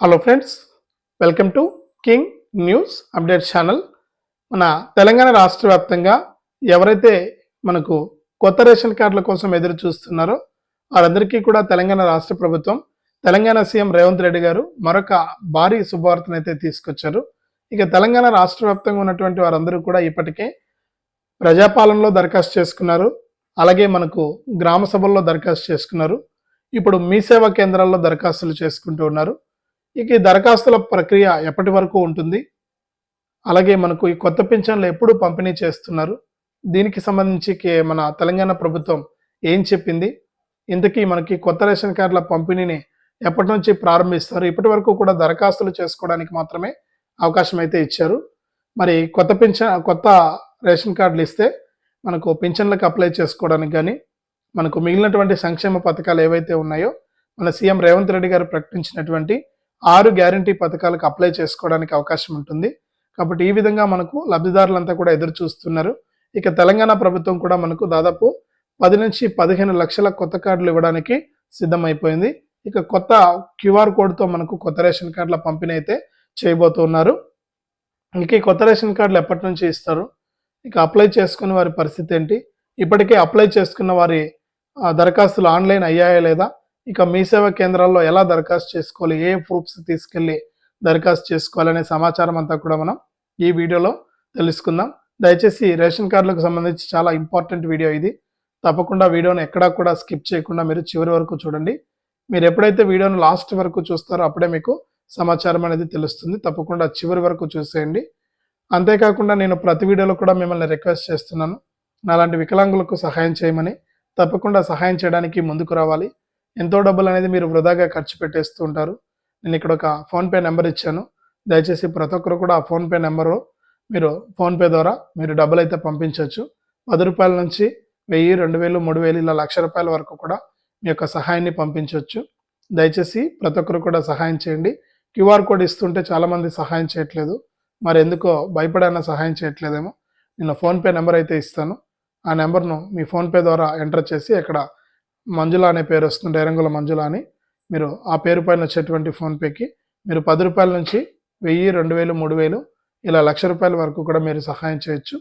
Hello friends welcome to king news update channel మన తెలంగాణ రాష్ట్ర వ్యాప్తంగా ఎవరైతే మనకు కొత్త రేషన్ కార్డుల కోసం ఎదురు చూస్తున్నారో వారందరికీ కూడా తెలంగాణ రాష్ట్ర ప్రభుత్వం తెలంగాణ సీఎం రేవంత్ రెడ్డి గారు మరొక భారీ శుభవార్తను అయితే తీసుకొచ్చారు. ఇక తెలంగాణ రాష్ట్ర వ్యాప్తంగా ఉన్నటువంటి వారందరూ కూడా ఇప్పటికే ప్రజాపాలనలో దరఖాస్తు చేసుకున్నారు. అలాగే మనకు గ్రామ సభల్లో దరఖాస్తు చేసుకున్నారు. ఇప్పుడు మీ సేవా కేంద్రాల్లో దరఖాస్తులు చేసుకుంటూ ఉన్నారు. ఇక ఈ దరఖాస్తుల ప్రక్రియ ఎప్పటి వరకు ఉంటుంది? అలాగే మనకు ఈ కొత్త పింఛన్లు ఎప్పుడు పంపిణీ చేస్తున్నారు? దీనికి సంబంధించి మన తెలంగాణ ప్రభుత్వం ఏం చెప్పింది? ఇంతకీ మనకి కొత్త రేషన్ కార్డుల పంపిణీని ఎప్పటి నుంచి ప్రారంభిస్తారు? ఇప్పటి వరకు కూడా దరఖాస్తులు చేసుకోవడానికి మాత్రమే అవకాశం అయితే ఇచ్చారు. మరి కొత్త పింఛన్ కొత్త రేషన్ కార్డులు ఇస్తే మనకు పింఛన్లకు అప్లై చేసుకోవడానికి కానీ మనకు మిగిలినటువంటి సంక్షేమ పథకాలు ఏవైతే ఉన్నాయో మన సీఎం రేవంత్ రెడ్డి గారు ప్రకటించినటువంటి ఆరు గ్యారంటీ పథకాలకు అప్లై చేసుకోవడానికి అవకాశం ఉంటుంది. కాబట్టి ఈ విధంగా మనకు లబ్ధిదారులంతా కూడా ఎదురు చూస్తున్నారు. ఇక తెలంగాణ ప్రభుత్వం కూడా మనకు దాదాపు పది నుంచి పదిహేను లక్షల కొత్త కార్డులు ఇవ్వడానికి సిద్ధమైపోయింది. ఇక కొత్త క్యూఆర్ కోడ్తో మనకు కొత్త రేషన్ కార్డుల పంపిణీ అయితే చేయబోతున్నారు ఇక ఈ కొత్త రేషన్ కార్డులు ఎప్పటి నుంచి ఇస్తారు? ఇక అప్లై చేసుకున్న వారి పరిస్థితి ఏంటి? ఇప్పటికే అప్లై చేసుకున్న వారి దరఖాస్తులు ఆన్లైన్ అయ్యాయా లేదా? ఇక మీ సేవా కేంద్రాల్లో ఎలా దరఖాస్తు చేసుకోవాలి? ఏ ప్రూఫ్స్ తీసుకెళ్ళి దరఖాస్తు చేసుకోవాలనే సమాచారం అంతా కూడా మనం ఈ వీడియోలో తెలుసుకుందాం. దయచేసి రేషన్ కార్డులకు సంబంధించి చాలా ఇంపార్టెంట్ వీడియో ఇది. తప్పకుండా వీడియోను ఎక్కడా కూడా స్కిప్ చేయకుండా మీరు చివరి వరకు చూడండి. మీరు ఎప్పుడైతే వీడియోను లాస్ట్ వరకు చూస్తారో అప్పుడే మీకు సమాచారం అనేది తెలుస్తుంది. తప్పకుండా చివరి వరకు చూసేయండి. అంతేకాకుండా నేను ప్రతి వీడియోలో కూడా మిమ్మల్ని రిక్వెస్ట్ చేస్తున్నాను. నాలాంటి వికలాంగులకు సహాయం చేయమని తప్పకుండా సహాయం చేయడానికి ముందుకు రావాలి. ఎంతో డబ్బులు అనేది మీరు వృధాగా ఖర్చు పెట్టేస్తూ ఉంటారు. నేను ఇక్కడ ఒక ఫోన్పే నెంబర్ ఇచ్చాను. దయచేసి ప్రతి ఒక్కరు కూడా ఆ ఫోన్పే నెంబరు మీరు ఫోన్పే ద్వారా మీరు డబ్బులు అయితే పంపించవచ్చు. పది రూపాయల నుంచి వెయ్యి రెండు వేలు మూడు వేలు ఇలా లక్ష రూపాయల వరకు కూడా మీ యొక్క సహాయాన్ని పంపించవచ్చు. దయచేసి ప్రతి ఒక్కరు కూడా సహాయం చేయండి. క్యూఆర్ కోడ్ ఇస్తుంటే చాలామంది సహాయం చేయట్లేదు. మరి ఎందుకో భయపడైనా సహాయం చేయట్లేదేమో. నేను ఫోన్పే నెంబర్ అయితే ఇస్తాను. ఆ నెంబర్ను మీ ఫోన్పే ద్వారా ఎంటర్ చేసి అక్కడ మంజుల అనే పేరు వస్తుంది ఎరంగుల మంజుల అని. మీరు ఆ పేరు పైన వచ్చేటువంటి ఫోన్పేకి మీరు పది రూపాయల నుంచి వెయ్యి రెండు వేలు మూడు వేలు ఇలా లక్ష రూపాయల వరకు కూడా మీరు సహాయం చేయొచ్చు.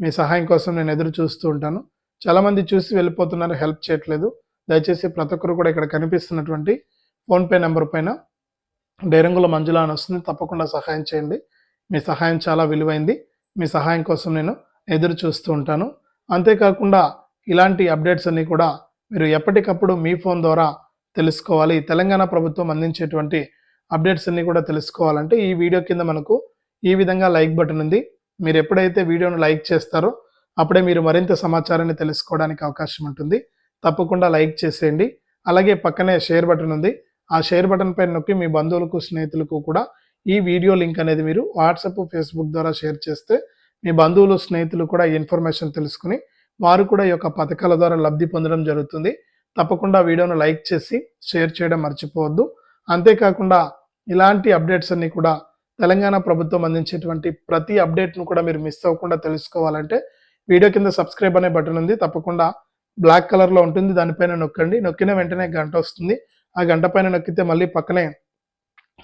మీ సహాయం కోసం నేను ఎదురు చూస్తూ ఉంటాను. చాలామంది చూసి వెళ్ళిపోతున్నారు హెల్ప్ చేయట్లేదు. దయచేసి ప్రతి ఒక్కరు కూడా ఇక్కడ కనిపిస్తున్నటువంటి ఫోన్పే నెంబర్ పైన డైరంగుల మంజుల అని వస్తుంది తప్పకుండా సహాయం చేయండి. మీ సహాయం చాలా విలువైంది. మీ సహాయం కోసం నేను ఎదురు చూస్తూ ఉంటాను. అంతేకాకుండా ఇలాంటి అప్డేట్స్ అన్నీ కూడా మీరు ఎప్పటికప్పుడు మీ ఫోన్ ద్వారా తెలుసుకోవాలి. తెలంగాణ ప్రభుత్వం అందించేటువంటి అప్డేట్స్ అన్నీ కూడా తెలుసుకోవాలంటే ఈ వీడియో కింద మనకు ఈ విధంగా లైక్ బటన్ ఉంది. మీరు ఎప్పుడైతే వీడియోను లైక్ చేస్తారో అప్పుడే మీరు మరింత సమాచారాన్ని తెలుసుకోవడానికి అవకాశం ఉంటుంది. తప్పకుండా లైక్ చేసేయండి. అలాగే పక్కనే షేర్ బటన్ ఉంది. ఆ షేర్ బటన్ పైన నొక్కి మీ బంధువులకు స్నేహితులకు కూడా ఈ వీడియో లింక్ అనేది మీరు వాట్సాప్ ఫేస్బుక్ ద్వారా షేర్ చేస్తే మీ బంధువులు స్నేహితులు కూడా ఈ ఇన్ఫర్మేషన్ తెలుసుకుని వారు కూడా ఈ యొక్క పథకాల ద్వారా లబ్ధి పొందడం జరుగుతుంది. తప్పకుండా వీడియోను లైక్ చేసి షేర్ చేయడం మర్చిపోవద్దు. అంతేకాకుండా ఇలాంటి అప్డేట్స్ అన్ని కూడా తెలంగాణ ప్రభుత్వం అందించేటువంటి ప్రతి అప్డేట్ను కూడా మీరు మిస్ అవ్వకుండా తెలుసుకోవాలంటే వీడియో కింద సబ్స్క్రైబ్ అనే బటన్ ఉంది. తప్పకుండా బ్లాక్ కలర్లో ఉంటుంది. దానిపైన నొక్కండి. నొక్కిన వెంటనే గంట వస్తుంది. ఆ గంట పైన నొక్కితే మళ్ళీ పక్కనే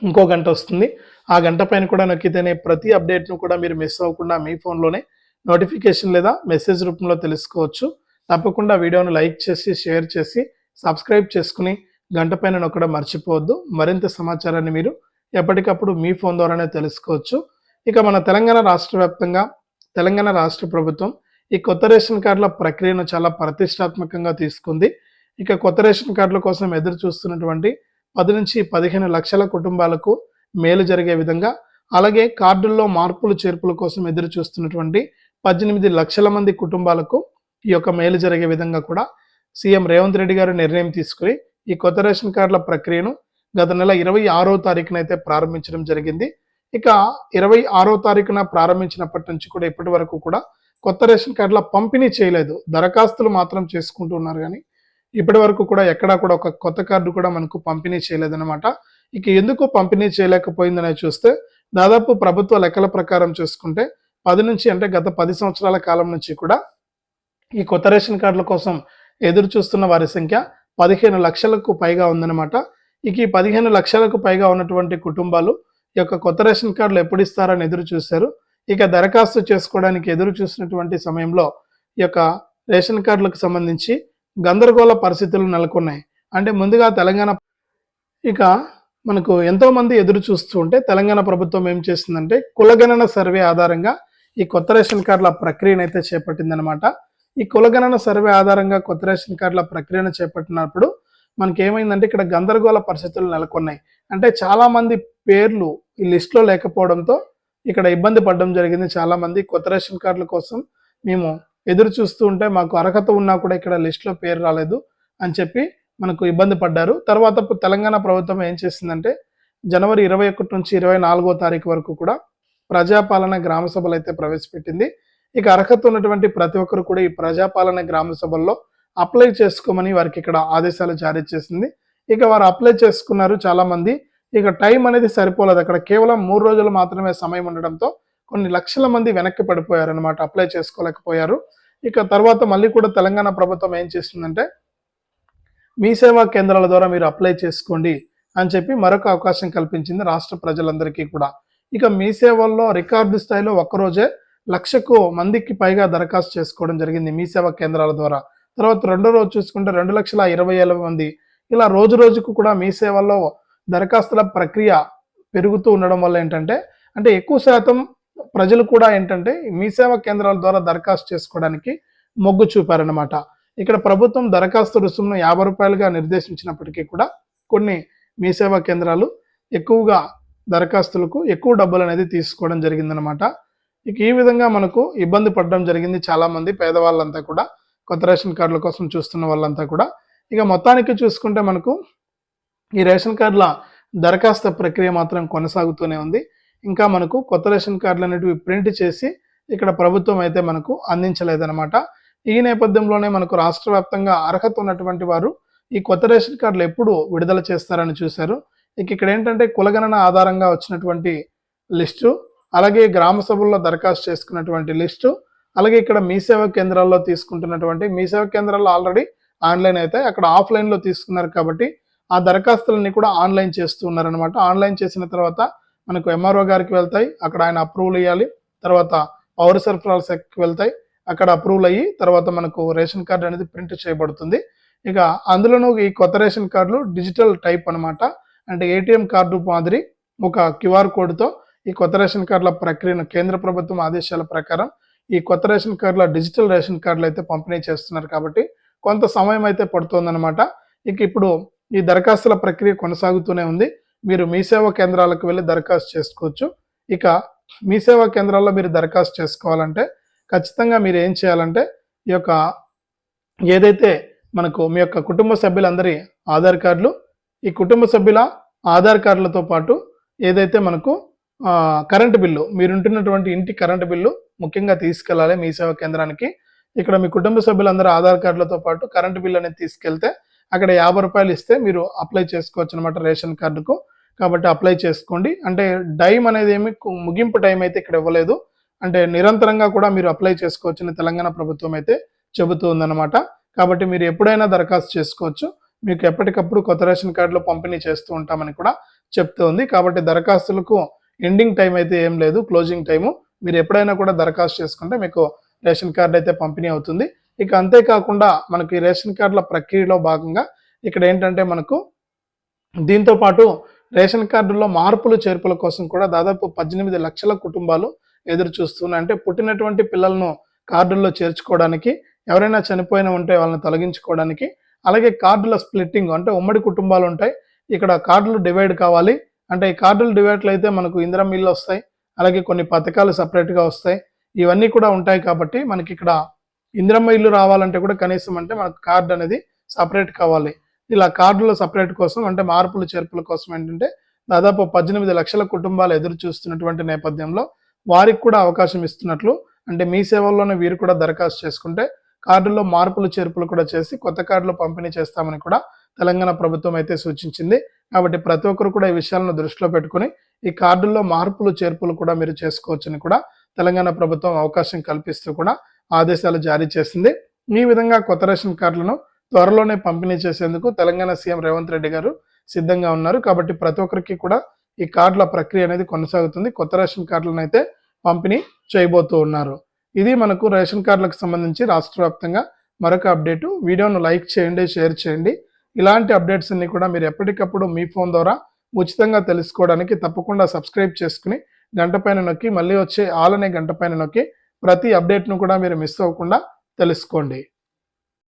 ఇంకో గంట వస్తుంది. ఆ గంట పైన కూడా నొక్కితేనే ప్రతి అప్డేట్ను కూడా మీరు మిస్ అవ్వకుండా మీ ఫోన్లోనే నోటిఫికేషన్ లేదా మెసేజ్ రూపంలో తెలుసుకోవచ్చు. తప్పకుండా వీడియోను లైక్ చేసి షేర్ చేసి సబ్స్క్రైబ్ చేసుకుని గంట పైన నొక్కడం మర్చిపోవద్దు. మరింత సమాచారాన్ని మీరు ఎప్పటికప్పుడు మీ ఫోన్ ద్వారానే తెలుసుకోవచ్చు. ఇక మన తెలంగాణ రాష్ట్ర వ్యాప్తంగా తెలంగాణ రాష్ట్ర ప్రభుత్వం ఈ కొత్త రేషన్ కార్డుల ప్రక్రియను చాలా ప్రతిష్టాత్మకంగా తీసుకుంది. ఇక కొత్త రేషన్ కార్డుల కోసం ఎదురు చూస్తున్నటువంటి పది నుంచి పదిహేను లక్షల కుటుంబాలకు మేలు జరిగే విధంగా అలాగే కార్డుల్లో మార్పులు చేర్పుల కోసం ఎదురు చూస్తున్నటువంటి పద్దెనిమిది లక్షల మంది కుటుంబాలకు ఈ యొక్క మేలు జరిగే విధంగా కూడా సీఎం రేవంత్ రెడ్డి గారు నిర్ణయం తీసుకుని ఈ కొత్త రేషన్ కార్డుల ప్రక్రియను గత నెల ఇరవై ఆరో తారీఖున అయితే ప్రారంభించడం జరిగింది. ఇక ఇరవై ఆరో తారీఖున ప్రారంభించినప్పటి నుంచి కూడా ఇప్పటి వరకు కూడా కొత్త రేషన్ కార్డుల పంపిణీ చేయలేదు. దరఖాస్తులు మాత్రం చేసుకుంటూ ఉన్నారు కానీ ఇప్పటి వరకు కూడా ఎక్కడా కూడా ఒక కొత్త కార్డు కూడా మనకు పంపిణీ చేయలేదన్నమాట. ఇక ఎందుకు పంపిణీ చేయలేకపోయిందనే చూస్తే దాదాపు ప్రభుత్వ లెక్కల ప్రకారం చూసుకుంటే పది నుంచి అంటే గత పది సంవత్సరాల కాలం నుంచి కూడా ఈ కొత్త రేషన్ కార్డుల కోసం ఎదురు చూస్తున్న వారి సంఖ్య పదిహేను లక్షలకు పైగా ఉందన్నమాట. ఇక ఈ పదిహేను లక్షలకు పైగా ఉన్నటువంటి కుటుంబాలు ఈ యొక్క కొత్త రేషన్ కార్డులు ఎప్పుడు ఇస్తారని ఎదురు చూశారు. ఇక దరఖాస్తు చేసుకోవడానికి ఎదురు చూసినటువంటి సమయంలో ఈ యొక్క రేషన్ కార్డులకు సంబంధించి గందరగోళ పరిస్థితులు నెలకొన్నాయి. అంటే ముందుగా తెలంగాణ ఇక మనకు ఎంతోమంది ఎదురు చూస్తూ ఉంటే తెలంగాణ ప్రభుత్వం ఏం చేసిందంటే కులగణన సర్వే ఆధారంగా ఈ కొత్త రేషన్ కార్డుల ప్రక్రియను అయితే చేపట్టిందనమాట ఈ కులగణన సర్వే ఆధారంగా కొత్త రేషన్ కార్డుల ప్రక్రియను చేపట్టినప్పుడు మనకి ఏమైందంటే ఇక్కడ గందరగోళ పరిస్థితులు నెలకొన్నాయి. అంటే చాలామంది పేర్లు ఈ లిస్ట్లో లేకపోవడంతో ఇక్కడ ఇబ్బంది పడడం జరిగింది. చాలామంది కొత్త రేషన్ కార్డుల కోసం మేము ఎదురు చూస్తూ ఉంటే మాకు అర్హత ఉన్నా కూడా ఇక్కడ లిస్ట్లో పేరు రాలేదు అని చెప్పి మనకు ఇబ్బంది పడ్డారు. తర్వాత తెలంగాణ ప్రభుత్వం ఏం చేసిందంటే జనవరి ఇరవై ఒకటి నుంచి ఇరవై నాలుగో తారీఖు వరకు కూడా ప్రజాపాలన గ్రామ సభలు అయితే ప్రవేశపెట్టింది. ఇక అర్హత ఉన్నటువంటి ప్రతి ఒక్కరు కూడా ఈ ప్రజాపాలన గ్రామ సభల్లో అప్లై చేసుకోమని వారికి ఇక్కడ ఆదేశాలు జారీ చేసింది. ఇక వారు అప్లై చేసుకున్నారు చాలా మంది ఇక టైం అనేది సరిపోలేదు. అక్కడ కేవలం మూడు రోజులు మాత్రమే సమయం ఉండడంతో కొన్ని లక్షల మంది వెనక్కి పడిపోయారు అనమాట అప్లై చేసుకోలేకపోయారు. ఇక తర్వాత మళ్ళీ కూడా తెలంగాణ ప్రభుత్వం ఏం చేస్తుందంటే మీ సేవా కేంద్రాల ద్వారా మీరు అప్లై చేసుకోండి అని చెప్పి మరొక అవకాశం కల్పించింది రాష్ట్ర ప్రజలందరికీ కూడా. ఇక మీ సేవల్లో రికార్డు స్థాయిలో ఒక్కరోజే లక్షకు మందికి పైగా దరఖాస్తు చేసుకోవడం జరిగింది మీ సేవా కేంద్రాల ద్వారా. తర్వాత రెండో రోజు చూసుకుంటే రెండు లక్షల ఇరవై ఏళ్ళ మంది. ఇలా రోజు రోజుకు కూడా మీ సేవల్లో దరఖాస్తుల ప్రక్రియ పెరుగుతూ ఉండడం వల్ల ఏంటంటే అంటే ఎక్కువ శాతం ప్రజలు కూడా ఏంటంటే మీ సేవా కేంద్రాల ద్వారా దరఖాస్తు చేసుకోవడానికి మొగ్గు చూపారనమాట ఇక్కడ ప్రభుత్వం దరఖాస్తు రుసుమును యాభై రూపాయలుగా నిర్దేశించినప్పటికీ కూడా కొన్ని మీ సేవా కేంద్రాలు ఎక్కువగా దరఖాస్తులకు ఎక్కువ డబ్బులు అనేది తీసుకోవడం జరిగిందనమాట ఇక ఈ విధంగా మనకు ఇబ్బంది పడడం జరిగింది చాలామంది పేదవాళ్ళంతా కూడా కొత్త రేషన్ కార్డుల కోసం చూస్తున్న వాళ్ళంతా కూడా. ఇక మొత్తానికి చూసుకుంటే మనకు ఈ రేషన్ కార్డుల దరఖాస్తు ప్రక్రియ మాత్రం కొనసాగుతూనే ఉంది. ఇంకా మనకు కొత్త రేషన్ కార్డులు అనేటివి ప్రింట్ చేసి ఇక్కడ ప్రభుత్వం అయితే మనకు అందించలేదన్నమాట. ఈ నేపథ్యంలోనే మనకు రాష్ట్ర వ్యాప్తంగా అర్హత ఉన్నటువంటి వారు ఈ కొత్త రేషన్ కార్డులు ఎప్పుడు విడుదల చేస్తారని చూశారు. ఇక ఇక్కడ ఏంటంటే కులగణన ఆధారంగా వచ్చినటువంటి లిస్టు అలాగే గ్రామ సభల్లో దరఖాస్తు చేసుకున్నటువంటి లిస్టు అలాగే ఇక్కడ మీ సేవా కేంద్రాల్లో తీసుకుంటున్నటువంటి మీ సేవా కేంద్రాల్లో ఆల్రెడీ ఆన్లైన్ అయితే అక్కడ ఆఫ్లైన్లో తీసుకున్నారు కాబట్టి ఆ దరఖాస్తులన్నీ కూడా ఆన్లైన్ చేస్తూ ఉన్నారనమాట ఆన్లైన్ చేసిన తర్వాత మనకు ఎంఆర్ఓ గారికి వెళ్తాయి అక్కడ ఆయన అప్రూవల్ ఇవ్వాలి తర్వాత పౌర సరఫరాల శాఖకి వెళ్తాయి అక్కడ అప్రూవల్ అయ్యి తర్వాత మనకు రేషన్ కార్డు అనేది ప్రింట్ చేయబడుతుంది. ఇక అందులోనూ ఈ కొత్త రేషన్ కార్డులు డిజిటల్ టైప్ అనమాట అంటే ఏటీఎం కార్డు మాదిరి ఒక క్యూఆర్ కోడ్తో ఈ కొత్త రేషన్ కార్డుల ప్రక్రియను కేంద్ర ప్రభుత్వం ఆదేశాల ప్రకారం ఈ కొత్త రేషన్ కార్డుల డిజిటల్ రేషన్ కార్డులు అయితే పంపిణీ చేస్తున్నారు కాబట్టి కొంత సమయం అయితే పడుతుందన్నమాట. ఇక ఇప్పుడు ఈ దరఖాస్తుల ప్రక్రియ కొనసాగుతూనే ఉంది. మీరు మీ సేవా కేంద్రాలకు వెళ్ళి దరఖాస్తు చేసుకోవచ్చు. ఇక మీ సేవా కేంద్రాల్లో మీరు దరఖాస్తు చేసుకోవాలంటే ఖచ్చితంగా మీరు ఏం చేయాలంటే ఈ యొక్క ఏదైతే మనకు మీ యొక్క కుటుంబ సభ్యులందరి ఆధార్ కార్డులు ఈ కుటుంబ సభ్యుల ఆధార్ కార్డులతో పాటు ఏదైతే మనకు కరెంటు బిల్లు మీరుంటున్నటువంటి ఇంటి కరెంటు బిల్లు ముఖ్యంగా తీసుకెళ్ళాలి మీ సేవా కేంద్రానికి. ఇక్కడ మీ కుటుంబ సభ్యులందరూ ఆధార్ కార్డులతో పాటు కరెంటు బిల్లు అనేది తీసుకెళ్తే అక్కడ యాభై రూపాయలు ఇస్తే మీరు అప్లై చేసుకోవచ్చు అనమాట రేషన్ కార్డుకు. కాబట్టి అప్లై చేసుకోండి. అంటే టైం అనేది ఏమి ముగింపు టైం అయితే ఇక్కడ ఇవ్వలేదు. అంటే నిరంతరంగా కూడా మీరు అప్లై చేసుకోవచ్చని తెలంగాణ ప్రభుత్వం అయితే చెబుతూ ఉందన్నమాట. కాబట్టి మీరు ఎప్పుడైనా దరఖాస్తు చేసుకోవచ్చు. మీకు ఎప్పటికప్పుడు కొత్త రేషన్ కార్డులు పంపిణీ చేస్తూ ఉంటామని కూడా చెప్తూ ఉంది. కాబట్టి దరఖాస్తులకు ఎండింగ్ టైం అయితే ఏం లేదు క్లోజింగ్ టైము. మీరు ఎప్పుడైనా కూడా దరఖాస్తు చేసుకుంటే మీకు రేషన్ కార్డు అయితే పంపిణీ అవుతుంది. ఇక అంతేకాకుండా మనకి రేషన్ కార్డుల ప్రక్రియలో భాగంగా ఇక్కడ ఏంటంటే మనకు దీంతో పాటు రేషన్ కార్డుల్లో మార్పులు చేర్పుల కోసం కూడా దాదాపు పద్దెనిమిది లక్షల కుటుంబాలు ఎదురు చూస్తున్నాయి. అంటే పుట్టినటువంటి పిల్లలను కార్డుల్లో చేర్చుకోవడానికి ఎవరైనా చనిపోయిన ఉంటే వాళ్ళని తొలగించుకోవడానికి అలాగే కార్డుల స్ప్లిట్టింగ్ అంటే ఉమ్మడి కుటుంబాలు ఉంటాయి. ఇక్కడ కార్డులు డివైడ్ కావాలి. అంటే ఈ కార్డులు డివైడ్లు అయితే మనకు ఇందిరా మిల్లు వస్తాయి. అలాగే కొన్ని పథకాలు సపరేట్గా వస్తాయి. ఇవన్నీ కూడా ఉంటాయి కాబట్టి మనకి ఇక్కడ ఇందిరమ్మ ఇల్లు రావాలంటే కూడా కనీసం అంటే మనకు కార్డు అనేది సపరేట్ కావాలి. ఇలా కార్డుల సపరేట్ కోసం అంటే మార్పులు చేర్పుల కోసం ఏంటంటే దాదాపు పద్దెనిమిది లక్షల కుటుంబాలు ఎదురు చూస్తున్నటువంటి నేపథ్యంలో వారికి కూడా అవకాశం ఇస్తున్నట్లు అంటే మీ సేవల్లోనే వీరు కూడా దరఖాస్తు చేసుకుంటే కార్డుల్లో మార్పులు చేర్పులు కూడా చేసి కొత్త కార్డులు పంపిణీ చేస్తామని కూడా తెలంగాణ ప్రభుత్వం అయితే సూచించింది. కాబట్టి ప్రతి ఒక్కరు కూడా ఈ విషయాలను దృష్టిలో పెట్టుకుని ఈ కార్డుల్లో మార్పులు చేర్పులు కూడా మీరు చేసుకోవచ్చని కూడా తెలంగాణ ప్రభుత్వం అవకాశం కల్పిస్తూ కూడా ఆదేశాలు జారీ చేసింది. ఈ విధంగా కొత్త రేషన్ కార్డులను త్వరలోనే పంపిణీ చేసేందుకు తెలంగాణ సీఎం రేవంత్ రెడ్డి గారు సిద్ధంగా ఉన్నారు. కాబట్టి ప్రతి ఒక్కరికి కూడా ఈ కార్డుల ప్రక్రియ అనేది కొనసాగుతుంది. కొత్త రేషన్ కార్డులను అయితే పంపిణీ చేయబోతూ ఉన్నారు. ఇది మనకు రేషన్ కార్డులకు సంబంధించి రాష్ట్ర మరొక అప్డేటు. వీడియోను లైక్ చేయండి షేర్ చేయండి. ఇలాంటి అప్డేట్స్ అన్ని కూడా మీరు ఎప్పటికప్పుడు మీ ఫోన్ ద్వారా ఉచితంగా తెలుసుకోవడానికి తప్పకుండా సబ్స్క్రైబ్ చేసుకుని గంట పైన నొక్కి మళ్ళీ వచ్చే ఆల్ అనే గంట పైన నొక్కి ప్రతి అప్డేట్ను కూడా మీరు మిస్ అవ్వకుండా తెలుసుకోండి.